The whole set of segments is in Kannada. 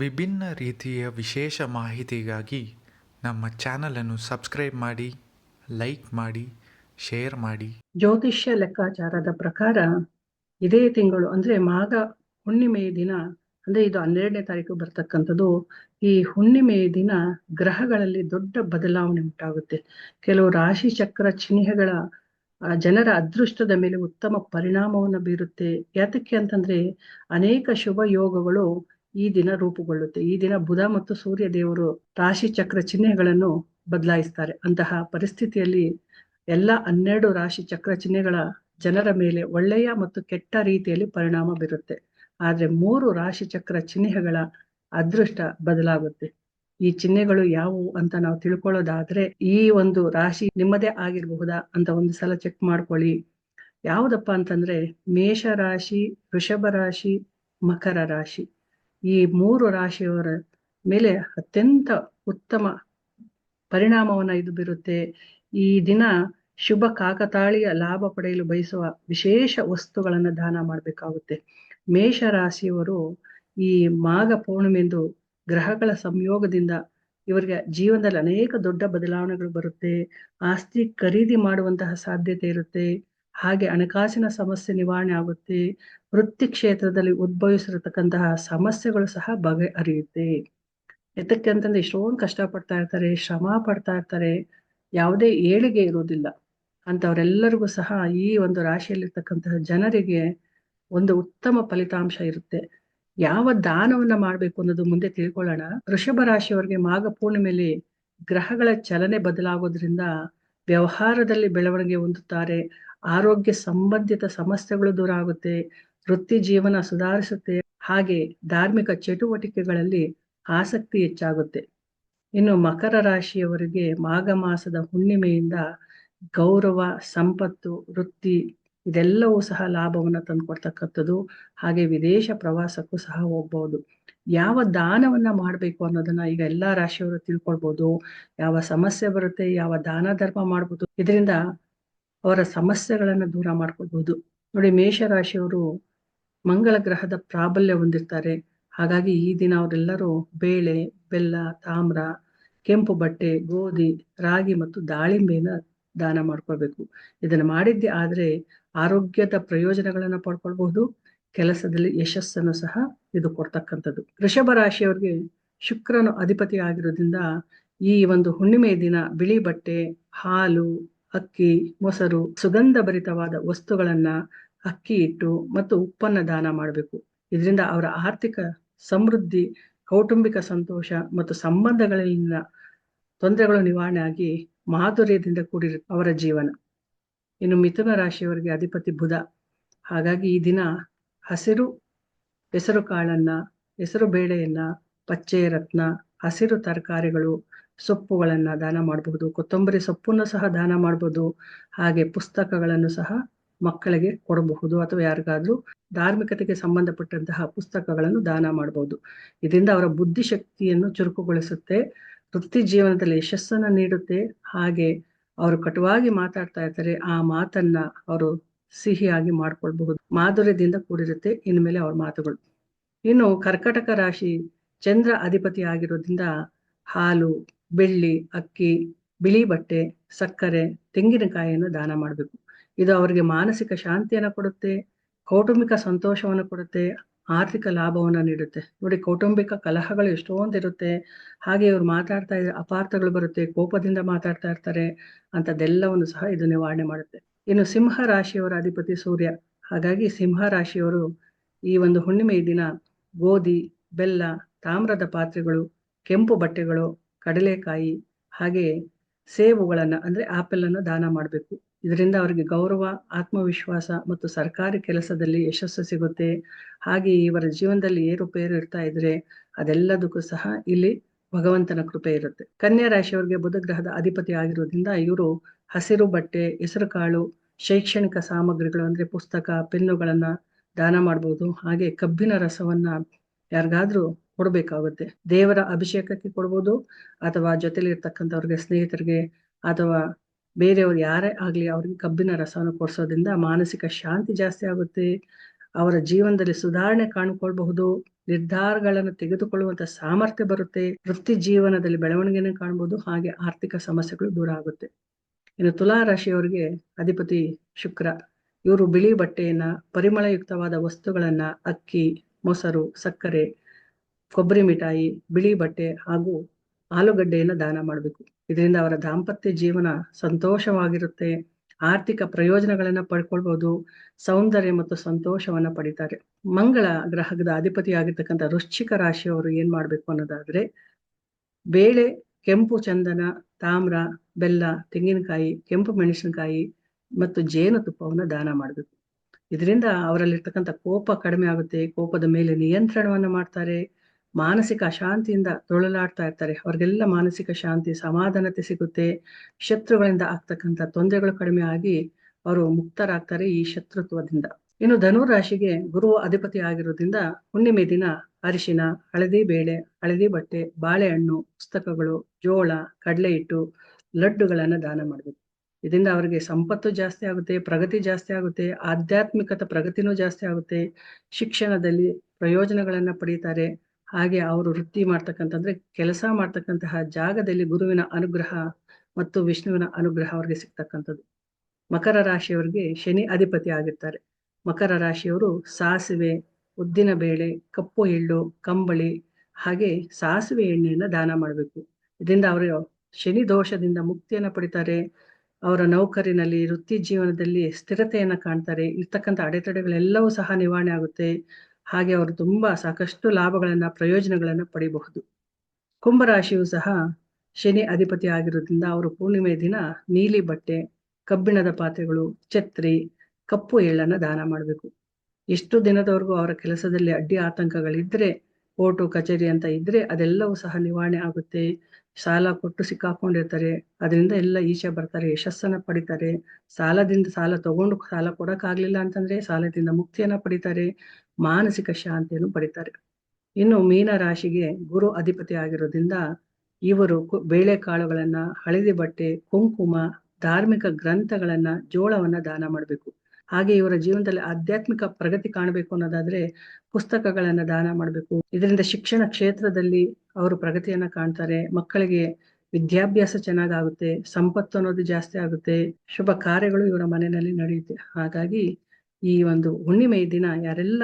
ವಿಭಿನ್ನ ರೀತಿಯ ವಿಶೇಷ ಮಾಹಿತಿಗಾಗಿ ನಮ್ಮ ಚಾನಲನ್ನು ಸಬ್ಸ್ಕ್ರೈಬ್ ಮಾಡಿ, ಲೈಕ್ ಮಾಡಿ, ಶೇರ್ ಮಾಡಿ. ಜ್ಯೋತಿಷ್ಯ ಲೆಕ್ಕಾಚಾರದ ಪ್ರಕಾರ ಇದೇ ತಿಂಗಳು, ಅಂದ್ರೆ ಮಾಘ ಹುಣ್ಣಿಮೆಯ ದಿನ, ಅಂದ್ರೆ ಇದು ಹನ್ನೆರಡನೇ ತಾರೀಕು ಬರ್ತಕ್ಕಂಥದ್ದು, ಈ ಹುಣ್ಣಿಮೆಯ ದಿನ ಗ್ರಹಗಳಲ್ಲಿ ದೊಡ್ಡ ಬದಲಾವಣೆ ಉಂಟಾಗುತ್ತೆ. ಕೆಲವು ರಾಶಿ ಚಕ್ರ ಚಿಹ್ನೆಗಳ ಜನರ ಅದೃಷ್ಟದ ಮೇಲೆ ಉತ್ತಮ ಪರಿಣಾಮವನ್ನು ಬೀರುತ್ತೆ. ಯಾತಕ್ಕೆ ಅಂತಂದ್ರೆ ಅನೇಕ ಶುಭ ಯೋಗಗಳು ಈ ದಿನ ರೂಪುಗೊಳ್ಳುತ್ತೆ. ಈ ದಿನ ಬುಧ ಮತ್ತು ಸೂರ್ಯ ದೇವರು ರಾಶಿ ಚಕ್ರ ಚಿಹ್ನೆಗಳನ್ನು ಬದಲಾಯಿಸ್ತಾರೆ. ಅಂತಹ ಪರಿಸ್ಥಿತಿಯಲ್ಲಿ ಎಲ್ಲ ಹನ್ನೆರಡು ರಾಶಿ ಚಕ್ರ ಚಿಹ್ನೆಗಳ ಜನರ ಮೇಲೆ ಒಳ್ಳೆಯ ಮತ್ತು ಕೆಟ್ಟ ರೀತಿಯಲ್ಲಿ ಪರಿಣಾಮ ಬೀರುತ್ತೆ. ಆದ್ರೆ ಮೂರು ರಾಶಿ ಚಕ್ರ ಚಿಹ್ನೆಗಳ ಅದೃಷ್ಟ ಬದಲಾಗುತ್ತೆ. ಈ ಚಿಹ್ನೆಗಳು ಯಾವುವು ಅಂತ ನಾವು ತಿಳ್ಕೊಳ್ಳೋದಾದ್ರೆ ಈ ಒಂದು ರಾಶಿ ನಿಮ್ಮದೇ ಆಗಿರಬಹುದಾ ಅಂತ ಒಂದು ಸಲ ಚೆಕ್ ಮಾಡ್ಕೊಳ್ಳಿ. ಯಾವುದಪ್ಪ ಅಂತಂದ್ರೆ ಮೇಷ ರಾಶಿ, ವೃಷಭ ರಾಶಿ, ಮಕರ ರಾಶಿ. ಈ ಮೂರು ರಾಶಿಯವರ ಮೇಲೆ ಅತ್ಯಂತ ಉತ್ತಮ ಪರಿಣಾಮವನ್ನ ಇದು ಬೀರುತ್ತೆ. ಈ ದಿನ ಶುಭ ಕಾಕತಾಳೀಯ ಲಾಭ ಪಡೆಯಲು ಬಯಸುವ ವಿಶೇಷ ವಸ್ತುಗಳನ್ನ ದಾನ ಮಾಡಬೇಕಾಗುತ್ತೆ. ಮೇಷ ರಾಶಿಯವರು ಈ ಮಾಘ ಪೌರ್ಣಿಮೆಂದು ಗ್ರಹಗಳ ಸಂಯೋಗದಿಂದ ಇವರಿಗೆ ಜೀವನದಲ್ಲಿ ಅನೇಕ ದೊಡ್ಡ ಬದಲಾವಣೆಗಳು ಬರುತ್ತೆ. ಆಸ್ತಿ ಖರೀದಿ ಮಾಡುವಂತಹ ಸಾಧ್ಯತೆ ಇರುತ್ತೆ. ಹಾಗೆ ಹಣಕಾಸಿನ ಸಮಸ್ಯೆ ನಿವಾರಣೆ ಆಗುತ್ತೆ. ವೃತ್ತಿ ಕ್ಷೇತ್ರದಲ್ಲಿ ಉದ್ಭವಿಸಿರತಕ್ಕಂತಹ ಸಮಸ್ಯೆಗಳು ಸಹ ಬಗೆಹರಿಯುತ್ತೆ ಎದಕ್ಕೆ ಅಂತಂದ್ರೆ ಎಷ್ಟೊಂದು ಕಷ್ಟ ಪಡ್ತಾ ಇರ್ತಾರೆ, ಶ್ರಮ ಪಡ್ತಾ ಇರ್ತಾರೆ, ಯಾವುದೇ ಏಳಿಗೆ ಇರೋದಿಲ್ಲ ಅಂತವರೆಲ್ಲರಿಗೂ ಸಹ ಈ ಒಂದು ರಾಶಿಯಲ್ಲಿರ್ತಕ್ಕಂತಹ ಜನರಿಗೆ ಒಂದು ಉತ್ತಮ ಫಲಿತಾಂಶ ಇರುತ್ತೆ. ಯಾವ ದಾನವನ್ನ ಮಾಡ್ಬೇಕು ಅನ್ನೋದು ಮುಂದೆ ತಿಳ್ಕೊಳ್ಳೋಣ. ವೃಷಭ ರಾಶಿಯವರಿಗೆ ಮಾಘ ಪೂರ್ಣಿಮೆಯಲ್ಲಿ ಗ್ರಹಗಳ ಚಲನೆ ಬದಲಾಗೋದ್ರಿಂದ ವ್ಯವಹಾರದಲ್ಲಿ ಬೆಳವಣಿಗೆ ಹೊಂದುತ್ತಾರೆ. ಆರೋಗ್ಯ ಸಂಬಂಧಿತ ಸಮಸ್ಯೆಗಳು ದೂರ ಆಗುತ್ತೆ, ವೃತ್ತಿ ಜೀವನ ಸುಧಾರಿಸುತ್ತೆ, ಹಾಗೆ ಧಾರ್ಮಿಕ ಚಟುವಟಿಕೆಗಳಲ್ಲಿ ಆಸಕ್ತಿ ಹೆಚ್ಚಾಗುತ್ತೆ. ಇನ್ನು ಮಕರ ರಾಶಿಯವರಿಗೆ ಮಾಘ ಮಾಸದ ಹುಣ್ಣಿಮೆಯಿಂದ ಗೌರವ, ಸಂಪತ್ತು, ವೃತ್ತಿ ಇದೆಲ್ಲವೂ ಸಹ ಲಾಭವನ್ನು ತಂದುಕೊಡ್ತಕ್ಕಂಥದ್ದು. ಹಾಗೆ ವಿದೇಶ ಪ್ರವಾಸಕ್ಕೂ ಸಹ ಹೋಗ್ಬೋದು. ಯಾವ ದಾನವನ್ನ ಮಾಡಬೇಕು ಅನ್ನೋದನ್ನ ಈಗ ಎಲ್ಲಾ ರಾಶಿಯವರು ತಿಳ್ಕೊಳ್ಬಹುದು ಯಾವ ಸಮಸ್ಯೆ ಬರುತ್ತೆ, ಯಾವ ದಾನ ಧರ್ಮ ಮಾಡ್ಬೋದು. ಇದರಿಂದ ಅವರ ಸಮಸ್ಯೆಗಳನ್ನು ದೂರ ಮಾಡ್ಕೊಳ್ಬಹುದು. ನೋಡಿ ಮೇಷ ರಾಶಿಯವರು ಮಂಗಳ ಗ್ರಹದ ಪ್ರಾಬಲ್ಯ ಹೊಂದಿರ್ತಾರೆ. ಹಾಗಾಗಿ ಈ ದಿನ ಅವರೆಲ್ಲರೂ ಬೇಳೆ, ಬೆಲ್ಲ, ತಾಮ್ರ, ಕೆಂಪು ಬಟ್ಟೆ, ಗೋಧಿ, ರಾಗಿ ಮತ್ತು ದಾಳಿಂಬೆನ ದಾನ ಮಾಡ್ಕೊಳ್ಬೇಕು. ಇದನ್ನು ಮಾಡಿದ್ದೆ ಆದರೆ ಆರೋಗ್ಯದ ಪ್ರಯೋಜನಗಳನ್ನು ಪಡ್ಕೊಳ್ಬಹುದು. ಕೆಲಸದಲ್ಲಿ ಯಶಸ್ಸನ್ನು ಸಹ ಇದು ಕೊಡ್ತಕ್ಕಂಥದ್ದು. ಋಷಭ ರಾಶಿಯವರಿಗೆ ಶುಕ್ರನು ಅಧಿಪತಿ ಆಗಿರೋದ್ರಿಂದ ಈ ಒಂದು ಹುಣ್ಣಿಮೆ ದಿನ ಬಿಳಿ ಬಟ್ಟೆ, ಹಾಲು ಅಕ್ಕಿ, ಮೊಸರು ಸುಗಂಧ ಭರಿತವಾದ ವಸ್ತುಗಳನ್ನ ಅಕ್ಕಿ ಇಟ್ಟು ಮತ್ತು ಉಪ್ಪನ್ನ ದಾನ ಮಾಡಬೇಕು. ಇದರಿಂದ ಅವರ ಆರ್ಥಿಕ ಸಮೃದ್ಧಿ, ಕೌಟುಂಬಿಕ ಸಂತೋಷ ಮತ್ತು ಸಂಬಂಧಗಳಲ್ಲಿನ ತೊಂದರೆಗಳು ನಿವಾರಣೆ ಆಗಿ ಮಾಧುರ್ಯದಿಂದ ಕೂಡಿರು ಅವರ ಜೀವನ. ಇನ್ನು ಮಿಥುನ ರಾಶಿಯವರಿಗೆ ಅಧಿಪತಿ ಬುಧ. ಹಾಗಾಗಿ ಈ ದಿನ ಹಸಿರು ಹೆಸರು ಕಾಳನ್ನ ಹೆಸರು ಬೇಳೆಯನ್ನ, ಪಚ್ಚೆ ರತ್ನ, ಹಸಿರು ತರಕಾರಿಗಳು ಸೊಪ್ಪುಗಳನ್ನ ದಾನ ಮಾಡಬಹುದು, ಕೊತ್ತಂಬರಿ ಸೊಪ್ಪನ್ನು ಸಹ ದಾನ ಮಾಡಬಹುದು, ಹಾಗೆ ಪುಸ್ತಕಗಳನ್ನು ಸಹ ಮಕ್ಕಳಿಗೆ ಕೊಡಬಹುದು ಅಥವಾ ಯಾರಿಗಾದ್ರೂ ಧಾರ್ಮಿಕತೆಗೆ ಸಂಬಂಧಪಟ್ಟಂತಹ ಪುಸ್ತಕಗಳನ್ನು ದಾನ ಮಾಡಬಹುದು. ಇದರಿಂದ ಅವರ ಬುದ್ಧಿಶಕ್ತಿಯನ್ನು ಚುರುಕುಗೊಳಿಸುತ್ತೆ, ವೃತ್ತಿ ಜೀವನದಲ್ಲಿ ಯಶಸ್ಸನ್ನು ನೀಡುತ್ತೆ, ಹಾಗೆ ಅವರು ಕಟುವಾಗಿ ಮಾತಾಡ್ತಾ ಇರ್ತಾರೆ, ಆ ಮಾತನ್ನ ಅವರು ಸಿಹಿಯಾಗಿ ಮಾಡ್ಕೊಳ್ಬಹುದು, ಮಾಧುರ್ಯದಿಂದ ಕೂಡಿರುತ್ತೆ, ಇನ್ಮೇಲೆ ಅವ್ರ ಮಾತುಗಳು. ಇನ್ನು ಕರ್ಕಟಕ ರಾಶಿ ಚಂದ್ರ ಅಧಿಪತಿ ಆಗಿರೋದ್ರಿಂದ ಹಾಲು ಬೆಳ್ಳಿ, ಅಕ್ಕಿ, ಬಿಳಿ ಬಟ್ಟೆ, ಸಕ್ಕರೆ, ತೆಂಗಿನಕಾಯಿಯನ್ನು ದಾನ ಮಾಡಬೇಕು. ಇದು ಅವರಿಗೆ ಮಾನಸಿಕ ಶಾಂತಿಯನ್ನು ಕೊಡುತ್ತೆ, ಕೌಟುಂಬಿಕ ಸಂತೋಷವನ್ನು ಕೊಡುತ್ತೆ, ಆರ್ಥಿಕ ಲಾಭವನ್ನು ನೀಡುತ್ತೆ. ನೋಡಿ, ಕೌಟುಂಬಿಕ ಕಲಹಗಳು ಎಷ್ಟೊಂದಿರುತ್ತೆ. ಹಾಗೆ ಇವ್ರು ಮಾತಾಡ್ತಾ ಇದ್ರೆ ಅಪಾರ್ಥಗಳು ಬರುತ್ತೆ, ಕೋಪದಿಂದ ಮಾತಾಡ್ತಾ ಇರ್ತಾರೆ ಅಂತದೆಲ್ಲವನ್ನು ಸಹ ಇದು ನಿವಾರಣೆ ಮಾಡುತ್ತೆ. ಇನ್ನು ಸಿಂಹ ರಾಶಿಯವರ ಅಧಿಪತಿ ಸೂರ್ಯ. ಹಾಗಾಗಿ ಸಿಂಹ ರಾಶಿಯವರು ಈ ಒಂದು ಹುಣ್ಣಿಮೆಯ ದಿನ ಗೋಧಿ, ಬೆಲ್ಲ, ತಾಮ್ರದ ಪಾತ್ರೆಗಳು, ಕೆಂಪು ಬಟ್ಟೆಗಳು ಕಡಲೆಕಾಯಿ, ಹಾಗೆ ಸೇಬುಗಳನ್ನ, ಅಂದ್ರೆ ಆಪಲ್ ಅನ್ನು ದಾನ ಮಾಡಬೇಕು. ಇದರಿಂದ ಅವರಿಗೆ ಗೌರವ, ಆತ್ಮವಿಶ್ವಾಸ ಮತ್ತು ಸರ್ಕಾರಿ ಕೆಲಸದಲ್ಲಿ ಯಶಸ್ಸು ಸಿಗುತ್ತೆ. ಹಾಗೆ ಇವರ ಜೀವನದಲ್ಲಿ ಏರುಪೇರು ಇರ್ತಾ ಇದ್ರೆ ಅದೆಲ್ಲದಕ್ಕೂ ಸಹ ಇಲ್ಲಿ ಭಗವಂತನ ಕೃಪೆ ಇರುತ್ತೆ. ಕನ್ಯಾ ರಾಶಿಯವರಿಗೆ ಬುಧ ಗ್ರಹದ ಅಧಿಪತಿ ಆಗಿರೋದ್ರಿಂದ ಇವರು ಹಸಿರು ಬಟ್ಟೆ, ಹೆಸರು ಕಾಳು, ಶೈಕ್ಷಣಿಕ ಸಾಮಗ್ರಿಗಳು, ಅಂದ್ರೆ ಪುಸ್ತಕ, ಪೆನ್ನುಗಳನ್ನ ದಾನ ಮಾಡಬಹುದು ಹಾಗೆ ಕಬ್ಬಿನ ರಸವನ್ನ ಯಾರಿಗಾದ್ರೂ ಕೊಡ್ಬೇಕಾಗುತ್ತೆ. ದೇವರ ಅಭಿಷೇಕಕ್ಕೆ ಕೊಡ್ಬೋದು ಅಥವಾ ಜೊತೆಲಿ ಇರ್ತಕ್ಕಂಥವ್ರಿಗೆ ಸ್ನೇಹಿತರಿಗೆ ಅಥವಾ ಬೇರೆಯವ್ರು ಯಾರೇ ಆಗ್ಲಿ ಅವ್ರಿಗೆ ಕಬ್ಬಿನ ರಸವನ್ನು ಕೊಡ್ಸೋದ್ರಿಂದ ಮಾನಸಿಕ ಶಾಂತಿ ಜಾಸ್ತಿ ಆಗುತ್ತೆ. ಅವರ ಜೀವನದಲ್ಲಿ ಸುಧಾರಣೆ ಕಾಣ್ಕೊಳ್ಬಹುದು. ನಿರ್ಧಾರಗಳನ್ನು ತೆಗೆದುಕೊಳ್ಳುವಂತ ಸಾಮರ್ಥ್ಯ ಬರುತ್ತೆ. ವೃತ್ತಿ ಜೀವನದಲ್ಲಿ ಬೆಳವಣಿಗೆಯನ್ನು ಕಾಣ್ಬೋದು. ಹಾಗೆ ಆರ್ಥಿಕ ಸಮಸ್ಯೆಗಳು ದೂರ ಆಗುತ್ತೆ. ಇನ್ನು ತುಲಾ ರಾಶಿಯವರಿಗೆ ಅಧಿಪತಿ ಶುಕ್ರ. ಇವರು ಬಿಳಿ ಬಟ್ಟೆಯನ್ನ, ಪರಿಮಳಯುಕ್ತವಾದ ವಸ್ತುಗಳನ್ನ, ಅಕ್ಕಿ, ಮೊಸರು, ಸಕ್ಕರೆ ಕೊಬ್ಬರಿ ಮಿಠಾಯಿ, ಬಿಳಿ ಬಟ್ಟೆ ಹಾಗೂ ಆಲೂಗಡ್ಡೆಯನ್ನ ದಾನ ಮಾಡಬೇಕು. ಇದರಿಂದ ಅವರ ದಾಂಪತ್ಯ ಜೀವನ ಸಂತೋಷವಾಗಿರುತ್ತೆ. ಆರ್ಥಿಕ ಪ್ರಯೋಜನಗಳನ್ನ ಪಡ್ಕೊಳ್ಬಹುದು ಸೌಂದರ್ಯ ಮತ್ತು ಸಂತೋಷವನ್ನ ಪಡಿತಾರೆ. ಮಂಗಳ ಗ್ರಹದ ಅಧಿಪತಿಯಾಗಿರ್ತಕ್ಕಂಥ ವೃಶ್ಚಿಕ ರಾಶಿಯವರು ಏನ್ ಮಾಡ್ಬೇಕು ಅನ್ನೋದಾದ್ರೆ, ಬೇಳೆ, ಕೆಂಪು ಚಂದನ, ತಾಮ್ರ, ಬೆಲ್ಲ, ತೆಂಗಿನಕಾಯಿ, ಕೆಂಪು ಮೆಣಸಿನಕಾಯಿ ಮತ್ತು ಜೇನುತುಪ್ಪವನ್ನು ದಾನ ಮಾಡಬೇಕು. ಇದರಿಂದ ಅವರಲ್ಲಿರ್ತಕ್ಕಂಥ ಕೋಪ ಕಡಿಮೆ ಆಗುತ್ತೆ. ಕೋಪದ ಮೇಲೆ ನಿಯಂತ್ರಣವನ್ನ ಮಾಡ್ತಾರೆ. ಮಾನಸಿಕ ಅಶಾಂತಿಯಿಂದ ತೊಳಲಾಡ್ತಾ ಇರ್ತಾರೆ. ಅವ್ರಿಗೆಲ್ಲ ಮಾನಸಿಕ ಶಾಂತಿ, ಸಮಾಧಾನತೆ ಸಿಗುತ್ತೆ. ಶತ್ರುಗಳಿಂದ ಆಗ್ತಕ್ಕಂಥ ತೊಂದರೆಗಳು ಕಡಿಮೆ ಆಗಿ ಅವರು ಮುಕ್ತರಾಗ್ತಾರೆ ಈ ಶತ್ರುತ್ವದಿಂದ. ಇನ್ನು ಧನು ರಾಶಿಗೆ ಗುರು ಅಧಿಪತಿ ಆಗಿರೋದ್ರಿಂದ ಹುಣ್ಣಿಮೆ ದಿನ ಅರಿಶಿನ, ಹಳದಿ ಬೇಳೆ, ಹಳದಿ ಬಟ್ಟೆ, ಬಾಳೆಹಣ್ಣು, ಪುಸ್ತಕಗಳು, ಜೋಳ ಕಡಲೆ ಹಿಟ್ಟು ಲಡ್ಡುಗಳನ್ನ ದಾನ ಮಾಡಬೇಕು. ಇದರಿಂದ ಅವರಿಗೆ ಸಂಪತ್ತು ಜಾಸ್ತಿ ಆಗುತ್ತೆ, ಪ್ರಗತಿ ಜಾಸ್ತಿ ಆಗುತ್ತೆ, ಆಧ್ಯಾತ್ಮಿಕತ ಪ್ರಗತಿನೂ ಜಾಸ್ತಿ ಆಗುತ್ತೆ. ಶಿಕ್ಷಣದಲ್ಲಿ ಪ್ರಯೋಜನಗಳನ್ನ ಪಡೀತಾರೆ. ಹಾಗೆ ಅವರು ವೃತ್ತಿ ಮಾಡ್ತಕ್ಕಂತಂದ್ರೆ ಕೆಲಸ ಮಾಡ್ತಕ್ಕಂತಹ ಜಾಗದಲ್ಲಿ ಗುರುವಿನ ಅನುಗ್ರಹ ಮತ್ತು ವಿಷ್ಣುವಿನ ಅನುಗ್ರಹ ಅವ್ರಿಗೆ ಸಿಗ್ತಕ್ಕಂಥದ್ದು. ಮಕರ ರಾಶಿಯವರಿಗೆ ಶನಿ ಅಧಿಪತಿ ಆಗಿರ್ತಾರೆ. ಮಕರ ರಾಶಿಯವರು ಸಾಸಿವೆ, ಉದ್ದಿನ ಬೇಳೆ, ಕಪ್ಪು ಎಳ್ಳು, ಕಂಬಳಿ ಹಾಗೆ ಸಾಸಿವೆ ಎಣ್ಣೆಯನ್ನ ದಾನ ಮಾಡಬೇಕು. ಇದರಿಂದ ಅವರು ಶನಿ ದೋಷದಿಂದ ಮುಕ್ತಿಯನ್ನ ಪಡಿತಾರೆ. ಅವರ ನೌಕರಿನಲ್ಲಿ, ವೃತ್ತಿ ಜೀವನದಲ್ಲಿ ಸ್ಥಿರತೆಯನ್ನ ಕಾಣ್ತಾರೆ. ಇರ್ತಕ್ಕಂಥ ಅಡೆತಡೆಗಳೆಲ್ಲವೂ ಸಹ ನಿವಾರಣೆ ಆಗುತ್ತೆ. ಹಾಗೆ ಅವರು ತುಂಬಾ ಸಾಕಷ್ಟು ಲಾಭಗಳನ್ನ, ಪ್ರಯೋಜನಗಳನ್ನ ಪಡೆಯಬಹುದು ಕುಂಭರಾಶಿಯು ಸಹ ಶನಿ ಅಧಿಪತಿ ಆಗಿರೋದ್ರಿಂದ ಅವರು ಪೂರ್ಣಿಮೆ ದಿನ ನೀಲಿ ಬಟ್ಟೆ, ಕಬ್ಬಿಣದ ಪಾತ್ರೆಗಳು, ಛತ್ರಿ, ಕಪ್ಪು ಎಳ್ಳನ್ನ ದಾನ ಮಾಡಬೇಕು. ಎಷ್ಟು ದಿನದವರೆಗೂ ಅವರ ಕೆಲಸದಲ್ಲಿ ಅಡ್ಡಿ ಆತಂಕಗಳಿದ್ರೆ ಕೋರ್ಟು ಕಚೇರಿ ಅಂತ ಇದ್ರೆ ಅದೆಲ್ಲವೂ ಸಹ ನಿವಾರಣೆ ಆಗುತ್ತೆ. ಸಾಲ ಕೊಟ್ಟು ಸಿಕ್ಕಾಕೊಂಡಿರ್ತಾರೆ. ಅದರಿಂದ ಎಲ್ಲ ಈಚೆ ಬರ್ತಾರೆ, ಯಶಸ್ಸನ್ನ ಪಡಿತಾರೆ. ಸಾಲದಿಂದ ಸಾಲ ತಗೊಂಡು ಸಾಲ ಕೊಡಕ್ಕಾಗ್ಲಿಲ್ಲ ಅಂತಂದ್ರೆ ಸಾಲದಿಂದ ಮುಕ್ತಿಯನ್ನ ಪಡಿತಾರೆ. ಮಾನಸಿಕ ಶಾಂತಿಯನ್ನು ಪಡಿತಾರೆ. ಇನ್ನು ಮೀನ ರಾಶಿಗೆ ಗುರು ಅಧಿಪತಿ ಆಗಿರೋದ್ರಿಂದ ಇವರು ಬೇಳೆಕಾಳುಗಳನ್ನ ಹಳದಿ ಬಟ್ಟೆ, ಕುಂಕುಮ, ಧಾರ್ಮಿಕ ಗ್ರಂಥಗಳನ್ನ, ಜೋಳವನ್ನ ದಾನ ಮಾಡಬೇಕು. ಹಾಗೆ ಇವರ ಜೀವನದಲ್ಲಿ ಆಧ್ಯಾತ್ಮಿಕ ಪ್ರಗತಿ ಕಾಣಬೇಕು ಅನ್ನೋದಾದ್ರೆ ಪುಸ್ತಕಗಳನ್ನ ದಾನ ಮಾಡಬೇಕು. ಇದರಿಂದ ಶಿಕ್ಷಣ ಕ್ಷೇತ್ರದಲ್ಲಿ ಅವರು ಪ್ರಗತಿಯನ್ನ ಕಾಣ್ತಾರೆ. ಮಕ್ಕಳಿಗೆ ವಿದ್ಯಾಭ್ಯಾಸ ಚೆನ್ನಾಗಾಗುತ್ತೆ. ಸಂಪತ್ತು ಅನ್ನೋದು ಜಾಸ್ತಿ ಆಗುತ್ತೆ. ಶುಭ ಕಾರ್ಯಗಳು ಇವರ ಮನೆಯಲ್ಲಿ ನಡೆಯುತ್ತೆ. ಹಾಗಾಗಿ ಈ ಒಂದು ಹುಣ್ಣಿಮೆ ದಿನ ಯಾರೆಲ್ಲ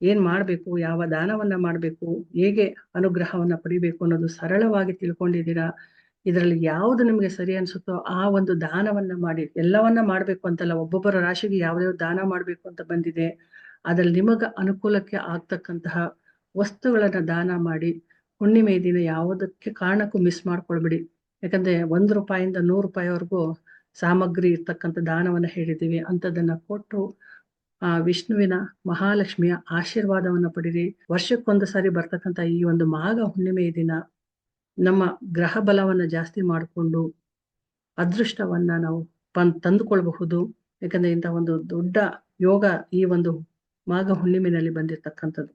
ಏನ್ ಮಾಡ್ಬೇಕು, ಯಾವ ದಾನವನ್ನ ಮಾಡ್ಬೇಕು, ಹೇಗೆ ಅನುಗ್ರಹವನ್ನ ಪಡಿಬೇಕು ಅನ್ನೋದು ಸರಳವಾಗಿ ತಿಳ್ಕೊಂಡಿದ್ದೀರಾ ಇದರಲ್ಲಿ ಯಾವುದು ನಿಮಗೆ ಸರಿ ಅನ್ಸುತ್ತೋ ಆ ಒಂದು ದಾನವನ್ನ ಮಾಡಿ, ಎಲ್ಲವನ್ನ ಮಾಡ್ಬೇಕು ಅಂತಲ್ಲ, ಒಬ್ಬೊಬ್ಬರ ರಾಶಿಗೆ ಯಾವ್ಯಾವ ದಾನ ಮಾಡ್ಬೇಕು ಅಂತ ಬಂದಿದೆ, ಅದ್ರಲ್ಲಿ ನಿಮಗ ಅನುಕೂಲಕ್ಕೆ ಆಗ್ತಕ್ಕಂತಹ ವಸ್ತುಗಳನ್ನ ದಾನ ಮಾಡಿ, ಹುಣ್ಣಿಮೆ ದಿನ ಯಾವುದಕ್ಕೆ ಕಾರಣಕ್ಕೂ ಮಿಸ್ ಮಾಡ್ಕೊಳ್ಬಿಡಿ. ಯಾಕಂದ್ರೆ ಒಂದ್ ರೂಪಾಯಿಂದ ನೂರು ರೂಪಾಯಿವರೆಗೂ ಸಾಮಗ್ರಿ ಇರ್ತಕ್ಕಂಥ ದಾನವನ್ನ ಹೇಳಿದ್ದೀವಿ. ಅಂತದನ್ನ ಕೊಟ್ಟು ಆ ವಿಷ್ಣುವಿನ ಮಹಾಲಕ್ಷ್ಮಿಯ ಆಶೀರ್ವಾದವನ್ನ ಪಡೀರಿ. ವರ್ಷಕ್ಕೊಂದು ಸಾರಿ ಬರ್ತಕ್ಕಂಥ ಈ ಒಂದು ಮಾಘ ಹುಣ್ಣಿಮೆಯ ದಿನ ನಮ್ಮ ಗ್ರಹ ಬಲವನ್ನ ಜಾಸ್ತಿ ಮಾಡಿಕೊಂಡು ಅದೃಷ್ಟವನ್ನ ನಾವು ಪನ್, ತಂದುಕೊಳ್ಬಹುದು. ಯಾಕಂದ್ರೆ ಇಂಥ ಒಂದು ದೊಡ್ಡ ಯೋಗ ಈ ಒಂದು ಮಾಘ ಹುಣ್ಣಿಮೆನಲ್ಲಿ ಬಂದಿರತಕ್ಕಂಥದ್ದು.